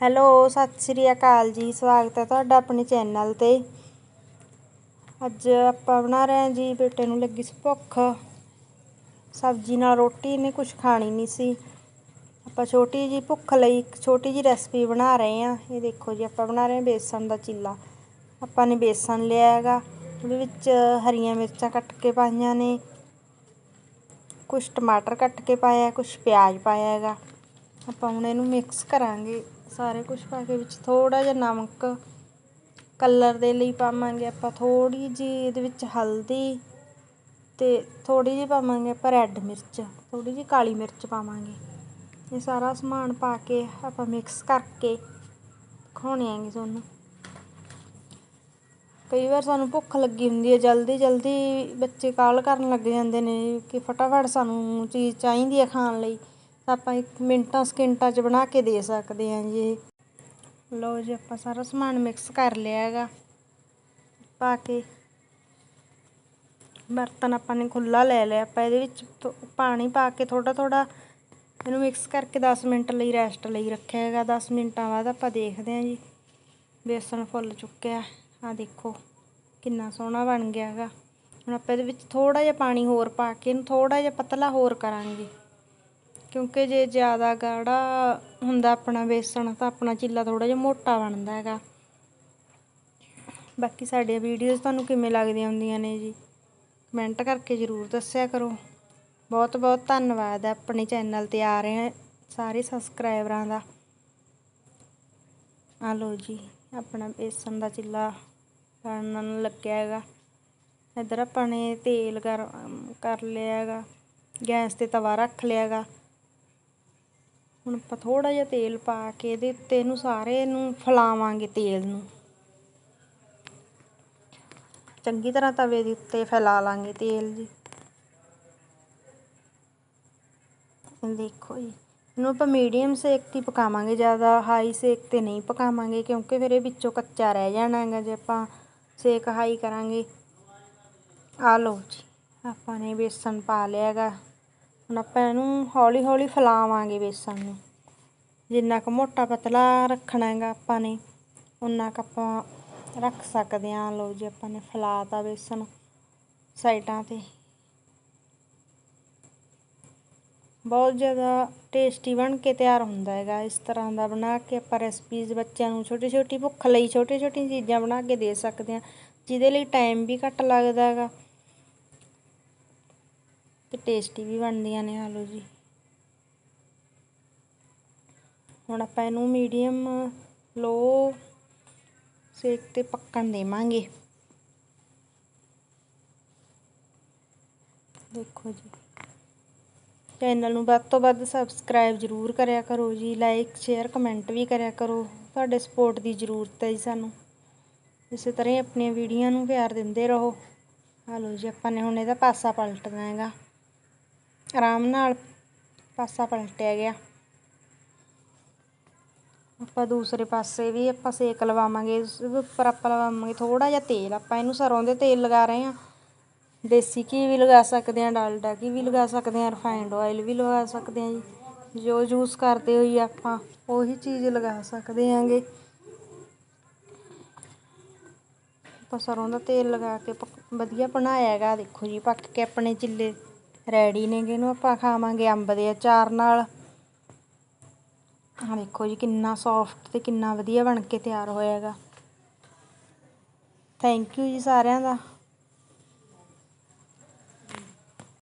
Hello, Sat Sri ਅਕਾਲ ਜੀ। ਸਵਾਗਤ ਹੈ ਤੁਹਾਡਾ ਆਪਣੇ ਚੈਨਲ ਤੇ। ਅੱਜ ਆਪਾਂ ਬਣਾ ਰਹੇ ਹਾਂ ਜੀ ਬੇਟੇ ਨੂੰ ਲੱਗੀ ਸੀ ਭੁੱਖ। ਸਬਜ਼ੀ ਨਾਲ ਰੋਟੀ ਨੇ ਕੁਝ ਖਾਣੀ ਨਹੀਂ ਸੀ। ਆਪਾਂ ਛੋਟੀ ਜੀ ਭੁੱਖ ਲਈ ਇੱਕ ਛੋਟੀ ਜੀ ਰੈਸਪੀ ਬਣਾ ਰਹੇ ਹਾਂ। ਇਹ ਦੇਖੋ ਜੀ, ਆਪਾਂ ਬਣਾ ਰਹੇ ਹਾਂ ਬੇਸਣ ਦਾ ਚਿੱਲਾ। ਆਪਾਂ ਨੇ ਬੇਸਣ ਲਿਆ ਹੈਗਾ। ਉਹਦੇ ਵਿੱਚ ਹਰੀਆਂ ਮਿਰਚਾਂ ਕੱਟ ਕੇ ਪਾਈਆਂ ਨੇ। ਕੁਝ ਟਮਾਟਰ ਕੱਟ ਕੇ ਪਾਇਆ ਕੁਝ ਪਿਆਜ਼ ਪਾਇਆ ਹੈਗਾ। ਆਪਾਂ ਹੁਣ ਇਹਨੂੰ ਮਿਕਸ ਕਰਾਂਗੇ। ਸਾਰੇ ਕੁਝ ਪਾ ਕੇ ਵਿੱਚ ਥੋੜ੍ਹਾ ਜਿਹਾ ਨਮਕ ਕਲਰ ਦੇ ਲਈ ਪਾਵਾਂਗੇ ਆਪਾਂ, ਥੋੜ੍ਹੀ ਜਿਹੀ ਇਹਦੇ ਵਿੱਚ ਹਲਦੀ ਅਤੇ ਥੋੜ੍ਹੀ ਜਿਹੀ ਪਾਵਾਂਗੇ ਆਪਾਂ ਰੈੱਡ ਮਿਰਚ, ਥੋੜ੍ਹੀ ਜਿਹੀ ਕਾਲੀ ਮਿਰਚ ਪਾਵਾਂਗੇ। ਇਹ ਸਾਰਾ ਸਮਾਨ ਪਾ ਕੇ ਆਪਾਂ ਮਿਕਸ ਕਰਕੇ ਖਾਣੇ ਆਂਗੇ ਤੁਹਾਨੂੰ। ਕਈ ਵਾਰ ਸਾਨੂੰ ਭੁੱਖ ਲੱਗੀ ਹੁੰਦੀ ਹੈ, ਜਲਦੀ ਜਲਦੀ ਬੱਚੇ ਕਾਲ ਕਰਨ ਲੱਗ ਜਾਂਦੇ ਨੇ ਕਿ ਫਟਾਫਟ ਸਾਨੂੰ ਚੀਜ਼ ਚਾਹੀਦੀ ਹੈ ਖਾਣ ਲਈ। ਆਪਾਂ ਇੱਕ ਮਿੰਟਾਂ ਸਕਿੰਟਾਂ 'ਚ ਬਣਾ ਕੇ ਦੇ ਸਕਦੇ ਹਾਂ ਜੀ ਇਹ। ਲਓ ਜੀ, ਆਪਾਂ ਸਾਰਾ ਸਮਾਨ ਮਿਕਸ ਕਰ ਲਿਆ ਹੈਗਾ। ਪਾ ਕੇ ਬਰਤਨ ਆਪਾਂ ਨੇ ਖੁੱਲਾ ਲੈ ਲਿਆ। ਆਪਾਂ ਇਹਦੇ ਵਿੱਚ ਪਾਣੀ ਪਾ ਕੇ ਥੋੜਾ ਥੋੜਾ ਇਹਨੂੰ ਮਿਕਸ ਕਰਕੇ 10 ਮਿੰਟ ਲਈ ਰੈਸਟ ਲਈ ਰੱਖਿਆ ਹੈਗਾ। 10 ਮਿੰਟਾਂ ਬਾਅਦ ਆਪਾਂ ਦੇਖਦੇ ਹਾਂ ਜੀ। ਬੇਸਣ ਫੁੱਲ ਚੁੱਕਿਆ। ਆ ਦੇਖੋ, ਕਿੰਨਾ ਸੋਹਣਾ ਬਣ ਗਿਆ ਹੈਗਾ। ਹੁਣ ਆਪਾਂ ਇਹਦੇ ਵਿੱਚ ਥੋੜਾ ਜਿਹਾ ਪਾਣੀ ਹੋਰ ਪਾ ਕੇ ਇਹਨੂੰ ਥੋੜਾ ਜਿਹਾ ਪਤਲਾ ਹੋਰ ਕਰਾਂਗੇ। ਕਿਉਂਕਿ ਜੇ ਜ਼ਿਆਦਾ ਗਾੜਾ ਹੁੰਦਾ ਆਪਣਾ ਬੇਸਣ ਤਾਂ ਆਪਣਾ ਚਿੱਲਾ ਥੋੜਾ ਜਿਹਾ ਮੋਟਾ ਬਣਦਾ ਹੈਗਾ। ਬਾਕੀ ਸਾਡੀਆਂ ਵੀਡੀਓਜ਼ ਤੁਹਾਨੂੰ ਕਿਵੇਂ ਲੱਗਦੀਆਂ ਹੁੰਦੀਆਂ ਨੇ ਜੀ? ਕਮੈਂਟ ਕਰਕੇ ਜ਼ਰੂਰ ਦੱਸਿਆ ਕਰੋ। ਬਹੁਤ ਬਹੁਤ ਧੰਨਵਾਦ ਹੈ ਆਪਣੇ ਚੈਨਲ ਤੇ ਆ ਰਹੇ ਸਾਰੇ ਸਬਸਕ੍ਰਾਈਬਰਾਂ ਦਾ। ਆ ਲੋ ਜੀ, ਆਪਣਾ ਬੇਸਣ ਦਾ ਚਿੱਲਾ ਬਣਨ ਲੱਗਿਆ ਹੈਗਾ। ਇੱਧਰ ਆਪਾਂ ਨੇ ਤੇਲ ਗਰਮ ਕਰ ਲਿਆ ਹੈਗਾ। ਗੈਸ ਤੇ ਤਵਾ ਰੱਖ ਲਿਆ ਹੈਗਾ। ਹੁਣ ਆਪਾਂ ਥੋੜਾ ਜਿਹਾ ਤੇਲ ਪਾ ਕੇ ਇਹਦੇ ਉੱਤੇ ਇਹਨੂੰ ਸਾਰੇ ਨੂੰ ਫੈਲਾਵਾਂਗੇ ਤੇਲ ਨੂੰ। ਚੰਗੀ ਤਰ੍ਹਾਂ ਤਵੇ ਦੇ ਉੱਤੇ ਫੈਲਾ ਲਾਂਗੇ ਤੇਲ ਜੀ। ਦੇਖੋ ਜੀ, ਇਹਨੂੰ ਆਪਾਂ ਮੀਡੀਅਮ ਸੇਕ ਤੇ ਪਕਾਵਾਂਗੇ, ਜ਼ਿਆਦਾ ਹਾਈ ਸੇਕ ਤੇ ਨਹੀਂ ਪਕਾਵਾਂਗੇ, ਕਿਉਂਕਿ ਫਿਰ ਇਹ ਵਿੱਚੋਂ ਕੱਚਾ ਰਹਿ ਜਾਣਾ ਹੈਗਾ ਜੇ ਆਪਾਂ ਸੇਕ ਹਾਈ ਕਰਾਂਗੇ। ਆ ਲਓ ਜੀ, ਆਪਾਂ ਨੇ ਬੇਸਨ ਪਾ ਲਿਆ ਹੈਗਾ ਹੁਣ ਆਪਾਂ ਇਹਨੂੰ ਹੌਲੀ ਹੌਲੀ ਫੈਲਾਵਾਂਗੇ ਬੇਸਣ ਨੂੰ। ਜਿੰਨਾ ਕੁ ਮੋਟਾ ਪਤਲਾ ਰੱਖਣਾ ਹੈਗਾ ਆਪਾਂ ਨੇ ਉਨਾ ਕੁ ਆਪਾਂ ਰੱਖ ਸਕਦੇ ਹਾਂ। ਲਓ ਜੀ, ਆਪਾਂ ਨੇ ਫਲਾਤਾ ਬੇਸਣ ਸਾਈਡਾਂ ਤੇ। ਬਹੁਤ ਜ਼ਿਆਦਾ ਟੇਸਟੀ ਬਣ ਕੇ ਤਿਆਰ ਹੁੰਦਾ ਹੈਗਾ। ਇਸ ਤਰ੍ਹਾਂ ਦਾ ਬਣਾ ਕੇ ਆਪਾਂ ਰੈਸਪੀਜ਼ ਬੱਚਿਆਂ ਨੂੰ ਛੋਟੀ ਛੋਟੀ ਭੁੱਖ ਲਈ ਛੋਟੀ ਛੋਟੀ ਚੀਜ਼ਾਂ ਬਣਾ ਕੇ ਦੇ ਸਕਦੇ ਹਾਂ। ਜਿਹਦੇ ਲਈ ਟਾਈਮ ਵੀ ਘੱਟ ਲੱਗਦਾ ਹੈਗਾ। ਤੇ ਟੇਸਟੀ ਵੀ ਬਣਦੀਆਂ ਨੇ ਆਲੂ ਜੀ। ਹੁਣ ਆਪਾਂ ਇਹਨੂੰ ਮੀਡੀਅਮ ਲੋ ਸੇਕ ਤੇ ਪੱਕਣ ਦੇਵਾਂਗੇ। ਦੇਖੋ ਜੀ। ਚੈਨਲ ਨੂੰ ਵੱਧ ਤੋਂ ਵੱਧ ਸਬਸਕ੍ਰਾਈਬ ਜ਼ਰੂਰ ਕਰਿਆ ਕਰੋ ਜੀ। ਲਾਈਕ ਸ਼ੇਅਰ ਕਮੈਂਟ ਵੀ ਕਰਿਆ ਕਰੋ। ਤੁਹਾਡੇ ਸਪੋਰਟ ਦੀ ਜ਼ਰੂਰਤ ਹੈ ਜੀ ਸਾਨੂੰ। ਇਸੇ ਤਰ੍ਹਾਂ ਹੀ ਆਪਣੀਆਂ ਵੀਡੀਓ ਨੂੰ ਪਿਆਰ ਦਿੰਦੇ ਰਹੋ। ਆ ਲਓ ਜੀ, ਆਪਾਂ ਨੇ ਹੁਣ ਇਹਦਾ ਪਾਸਾ ਪਲਟਣਾ ਹੈਗਾ। ਆਰਾਮ ਨਾਲ ਪਾਸਾ ਪਲਟਿਆ ਗਿਆ। ਆਪਾਂ ਦੂਸਰੇ ਪਾਸੇ ਵੀ ਆਪਾਂ ਸੇਕ ਲਵਾਵਾਂਗੇ ਇਸ ਉੱਪਰ ਆਪਾਂ ਲਵਾਵਾਂਗੇ ਥੋੜਾ ਜਿਹਾ ਤੇਲ, ਆਪਾਂ ਇਹਨੂੰ ਸਰੋਂ ਦੇ ਤੇਲ ਲਗਾ ਰਹੇ ਹਾਂ। ਦੇਸੀ ਘੀ ਵੀ ਲਗਾ ਸਕਦੇ ਹਾਂ, ਡਾਲਡਾ ਘੀ ਵੀ ਲਗਾ ਸਕਦੇ ਹਾਂ ਰਿਫਾਈਨਡ ਆਇਲ ਵੀ ਲਗਾ ਸਕਦੇ ਹਾਂ ਜੀ। ਜੋ ਯੂਜ਼ ਕਰਦੇ ਹੋਈ ਆਪਾਂ ਉਹੀ ਚੀਜ਼ ਲਗਾ ਸਕਦੇ ਹਾਂਗੇ। ਆਪਾਂ ਸਰੋਂ ਦਾ ਤੇਲ ਲਗਾ ਕੇ ਵਧੀਆ ਬਣਾਇਆ ਹੈਗਾ, ਦੇਖੋ ਜੀ, ਪੱਕ ਕੇ ਆਪਣੇ ਚਿੱਲੇ ਰੈਡੀ ਨੇਗੇ ਇਹਨੂੰ ਆਪਾਂ ਖਾਵਾਂਗੇ ਅੰਬ ਦੇ ਅਚਾਰ ਨਾਲ। ਆ ਦੇਖੋ ਜੀ ਕਿੰਨਾ ਸੌਫਟ ਤੇ ਕਿੰਨਾ ਵਧੀਆ ਬਣ ਕੇ ਤਿਆਰ ਹੋਇਆ ਹੈਗਾ। ਥੈਂਕ ਯੂ ਜੀ ਸਾਰਿਆਂ ਦਾ।